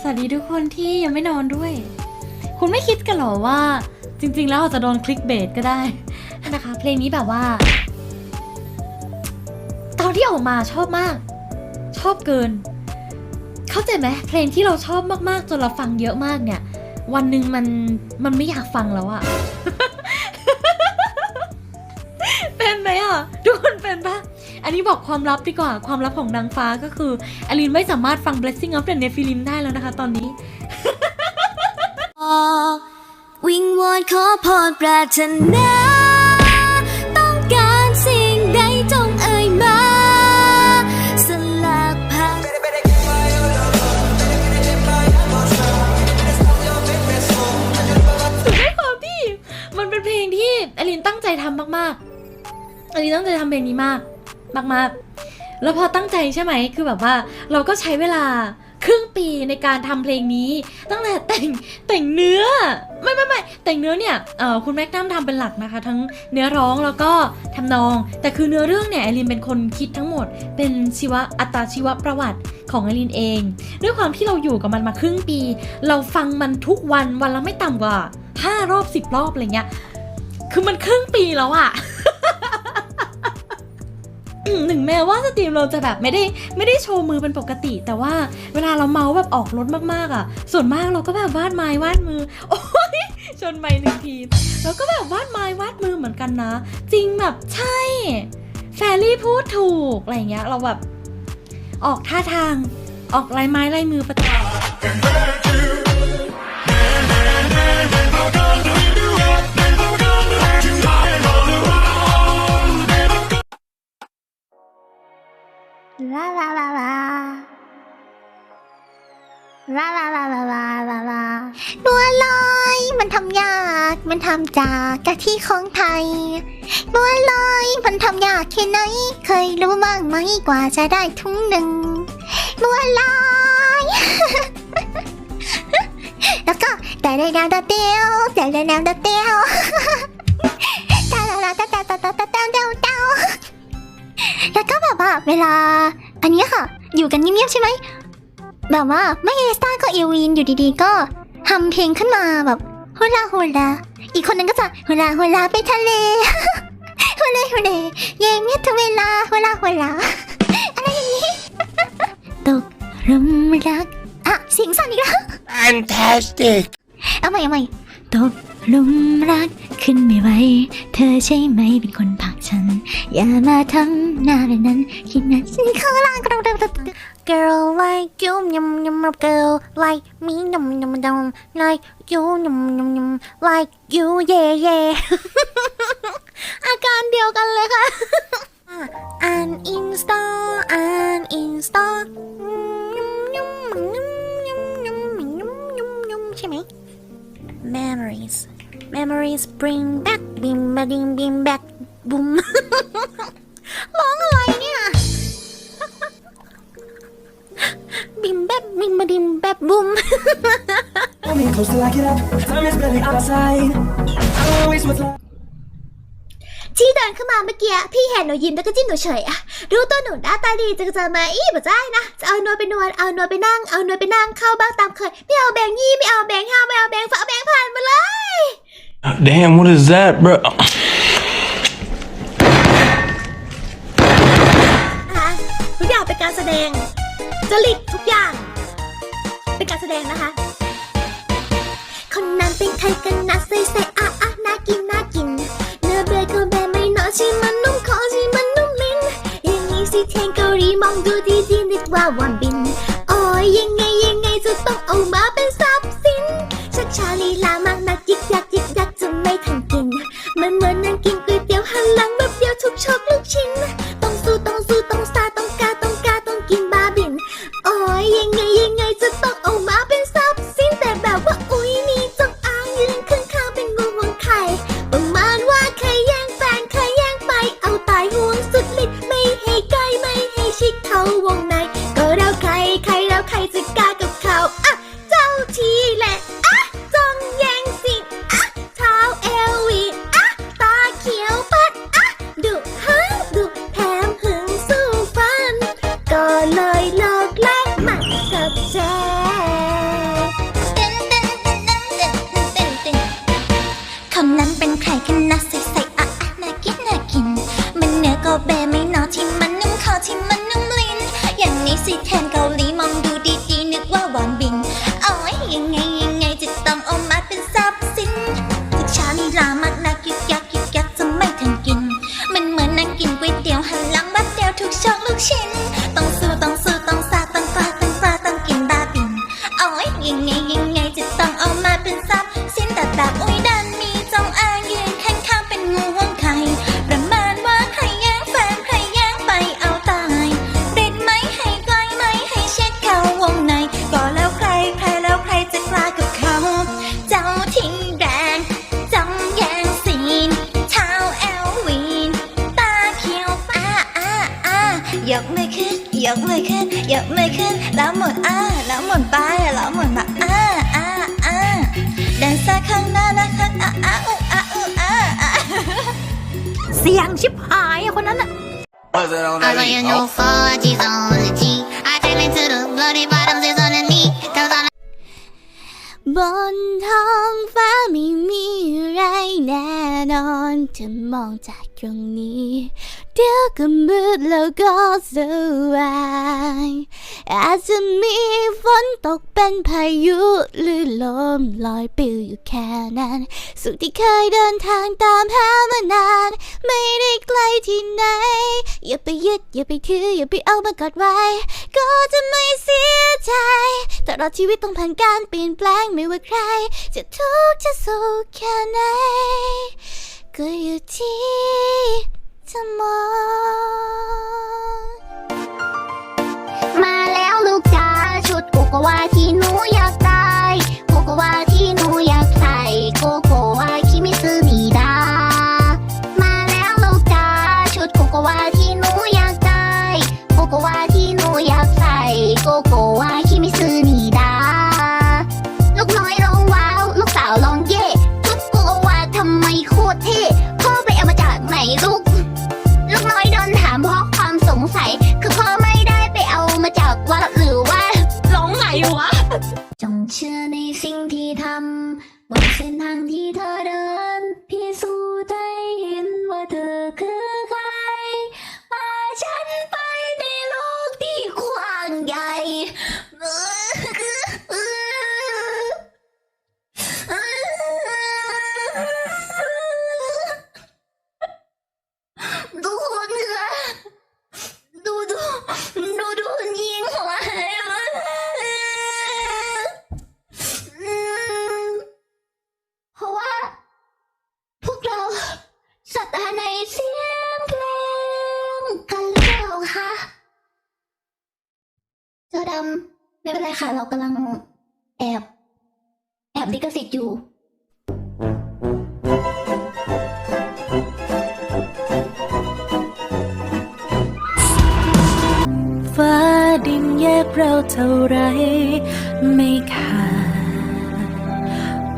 สวัสดีทุกคนที่ยังไม่นอนด้วย คุณไม่คิดกันเหรอว่า จริง ๆ แล้วอาจจะโดนคลิกเบสก็ได้นะคะ เพลงนี้แบบว่า ตอนที่ออกมาชอบมาก ชอบเกิน เข้าใจไหมเพลงที่เราชอบมากๆ จนเราฟังเยอะมากเนี่ย วันหนึ่งมันมันไม่อยากฟังแล้วอะเป็นไหมอะทุกคนเป็นปะ อันนี้บอกความลับดีกว่าความลับของนางฟ้าก็คืออลินไม่สามารถฟัง Blessing of the Nephilim ได้แล้วนะคะตอนนี้ วิงวอนขอพรปรารถนาต้องการสิ่งใดจงเอ่ยมา สลากพังด้วยความที่มันเป็นเพลงที่อลินตั้งใจทำมากๆอลินตั้งใจทำเพลงนี้มาก มากๆ แล้วพอตั้งใจใช่ไหมคือแบบว่าเราก็ใช้เวลาครึ่งปีในการทำเพลงนี้ ตั้งแต่แต่งแต่งเนื้อไม่ไม่ไม่แต่งเนื้อเนี่ยเออคุณแม็กนัมทำเป็นหลักนะคะ ทั้งเนื้อร้องแล้วก็ทำนอง แต่คือเนื้อเรื่องเนี่ยไอรินเป็นคนคิดทั้งหมด เป็นชีวะอัตราชีวประวัติของไอรินเอง ด้วยความที่เราอยู่กับมันมาครึ่งปี เราฟังมันทุกวันวันละไม่ต่ำกว่าห้ารอบสิบรอบอะไรเงี้ยคือมันครึ่งปีแล้วอะ ถึงแม้ว่าสตรีมเราจะแบบไม่ได้ไม่ได้โชว์มือเป็นปกติ แต่ว่าเวลาเราเมาส์แบบออกรถมากๆอะ ส่วนมากเราก็แบบวาดไม้วาดมือ โอ้ยชนไม้หนึ่งทีแล้วก็แบบวาดไม้วาดมือเหมือนกันนะ จริงแบบใช่ แฟรี่พูดถูกอะไรเงี้ย เราแบบออกท่าทางออกลายไม้ลายมือประจำ ลาลาลาลาลาลาลาลาลาลาลาบัวลอยมันทำยากมันทำจากกะทิของไทยบัวลอยมันทำยากแค่ไหนเคยรู้บ้างไหมกว่าจะได้ถุงหนึ่งบัวลอยแล้วก็แต่ได้แนวตาเตียวแต่ได้แนวตาเตียวตาตาตาตาตาตาตาตาตาตา แล้วก็แบบว่าเวลา อันเนี้ยค่ะ อยู่กันเงียบๆใช่ไหมแบบว่าไม่เอสตาก็เอลวินอยู่ดีๆ ก็ทำเพลงขึ้นมาแบบฮูลาฮูลาอีกคนนึงก็จะฮูลาฮูลาไปทะเลฮูลาฮูลาเย่เงียบทุกเวลาฮูลาฮูลาอะไรอย่างนี้ตกหลุมรักอะเสียงสั่นอีกแล้ว Fantastic! เอาใหม่เอาใหม่ตกห ลุมรักขึ้นไม่ไหว เธอใช่ไหมเป็นคนผลักฉัน อย่ามาทำหน้าแบบนั้น คิดนะฉันข้างล่างกระโดดกระโดด Girl like you, yum yum. Girl like me, yum yum yum. Like you, yum yum yum. Like you, yeah yeah. อาการเดียวกันเลยค่ะ and install and install ยุ่มยุ่มยมยมยมยมยมใช่ไหม memories memories bring back bim ba dim bim back boom ร้องอะไรเนี่ย Bim bap, bim ba dim bap boom. Coming close till I get up. Time is barely on our side. I don't wanna waste my time. ที่เดินเข้ามาเมื่อกี้พี่เห็นหนูยิ้มแล้วก็จิ้มหนูเฉยอะรู้ตัวหนูหน้าตาดีจะจะมาอีบ่ได้นะจะเอานวลไปนวลเอานวลไปนั่งเอานวลไปนั่งเข้าบ้างตามเคยไม่เอาแบงค์ยี่ไม่เอาแบงค์ห้าไม่เอาแบงค์ฝากเอาแบงค์ผ่านมาเลย Damn, what is that, bro? นะคะทุกอย่างเป็นการแสดงจริตทุกอย่าง เป็นการแสดงนะคะ คนนั้นเป็นใครกันนะใส่เซ่ำลังแบบเดียวทุกชกลูกชิ้น ยกมือขึ้นยกมือขึ้นแล้วหมุนอ้าแล้วหมุนไปแล้วหมุนมาอ้าอ้าอ้าแดนซ่าข้างหน้านะข้างอ้าอ้าอู้อ้าอู้อ้าอ้าเสียงชิบหายอะคนนั้นอะ Was it on I like your new four G's on the G. I take me to the bloody bottoms is on the knee. Cause I'm บนท้องฟ้าไม่มีอะไรแน่นอนจะมองจากตรงนี้ เดี๋ยวก็มืดแล้วก็สว่างอาจจะมีฝนตกเป็นพายุหรือลมลอยปลิวอยู่แค่นั้น สุขที่เคยเดินทางตามหามานาน ไม่ได้ไกลที่ไหน อย่าไปยึดอย่าไปถืออย่าไปเอามากอดไว้ ก็จะไม่เสียใจตลอดชีวิตต้องผ่านการเปลี่ยนแปลงไม่ว่าใคร จะทุกข์จะสุขแค่ไหนก็อยู่ที่ มอ มาแล้วลูกจ๋าชุดโกโกวาที่หนู แอบลิขสิทธิ์อยู่ ฟ้าดินแยกเราเท่าไร ไม่ขาด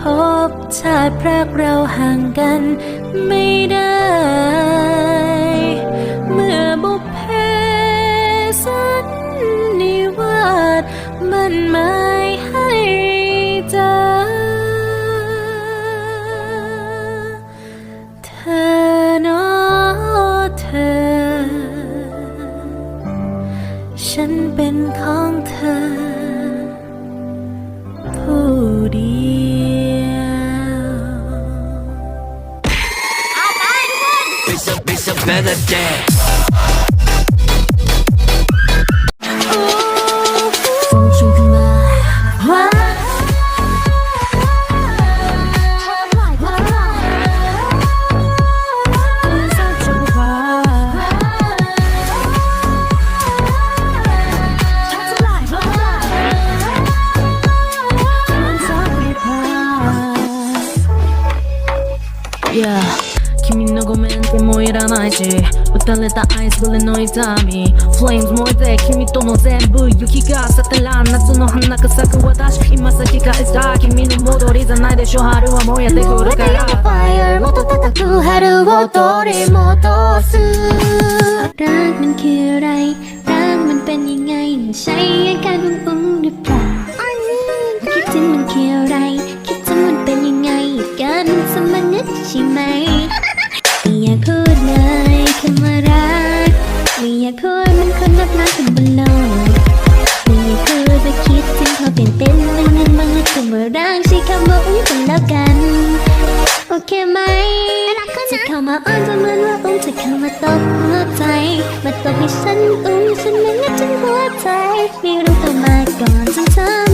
พบชาติพรากเราห่างกันไม่ได้ もういらないし打たれたアイスブレの痛み Flames 燃えて君との全部雪が去ってらん夏の花が咲く私今先返した君の戻りじゃないでしょ春は燃えてくるから Fire もっと高く春を取り戻すรักมันคืออะไรรักมันเป็นยังไงมันใช่อาการของอุ้งหรือเปล่าคิดถึงมันคืออะไร คิดถึงมันเป็นยังไงอาการมันสมนึกใช่ไหมไม่ อ้อนจะเหมือนว่าอุ้มจะเข้ามาตบหัวใจ มาตบให้ฉันอุ้มฉันไม่งัดจนหัวใจ ไม่รู้ตัวมาก่อนจนเธอ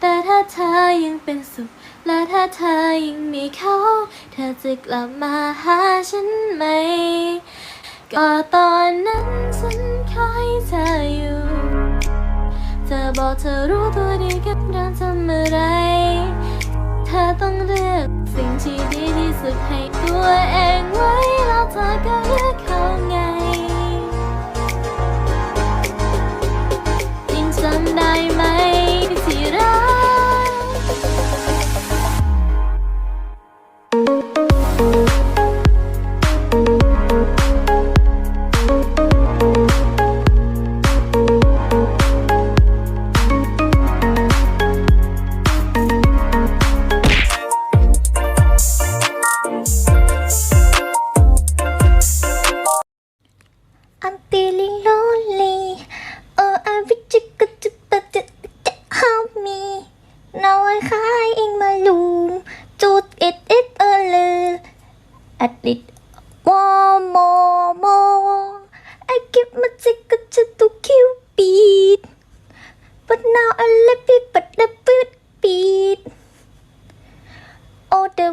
แต่ถ้าเธอยังเป็นสุข และถ้าเธอยังมีเขา เธอจะกลับมาหาฉันไหม ก็ตอนนั้นฉันคอยเธออยู่ เธอบอกเธอรู้ตัวดีกับการทำอะไร เธอต้องเลือกสิ่งที่ดีที่สุดให้ตัวเองไว้แล้วเธอก็เลือก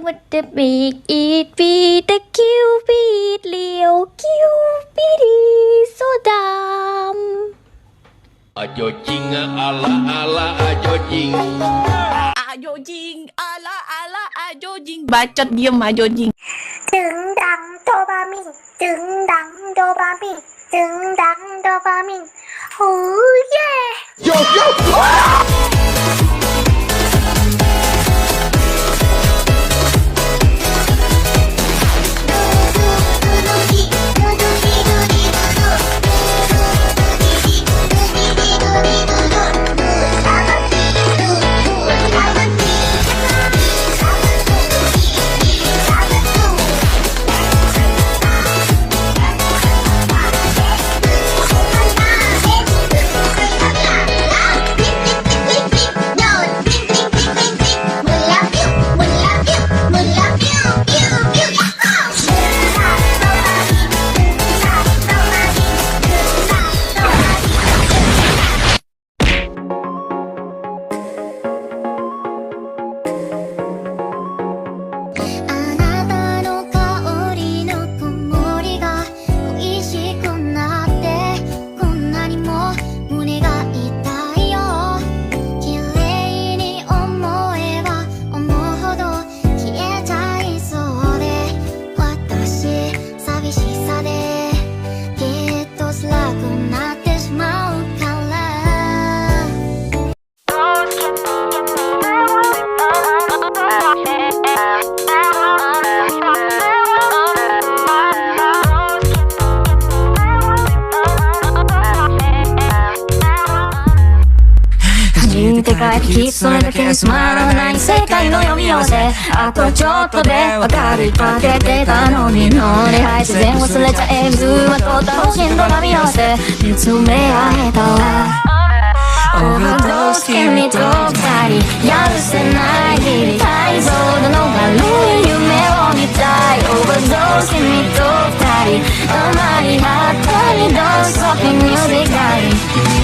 Oh, the what the big it be the Cupid, Leo Cupid is so dumb. Ayo jing ala ala ayo jing Ayo jing, ala ala ayo jing. Bacot diem ayo jing. ดึงดังโดปามินดึง 見て帰ってきそれだけつまらない世界の読み合わせあとちょっとでわかるかけてたのに乗り合い自忘れちゃえはとった星の並み合わせ見つめ合えたわオーバードース君と二人やるせない日々解像度の悪い夢を見たいオーバードース君と二人甘いりッタリドンスコピンミュ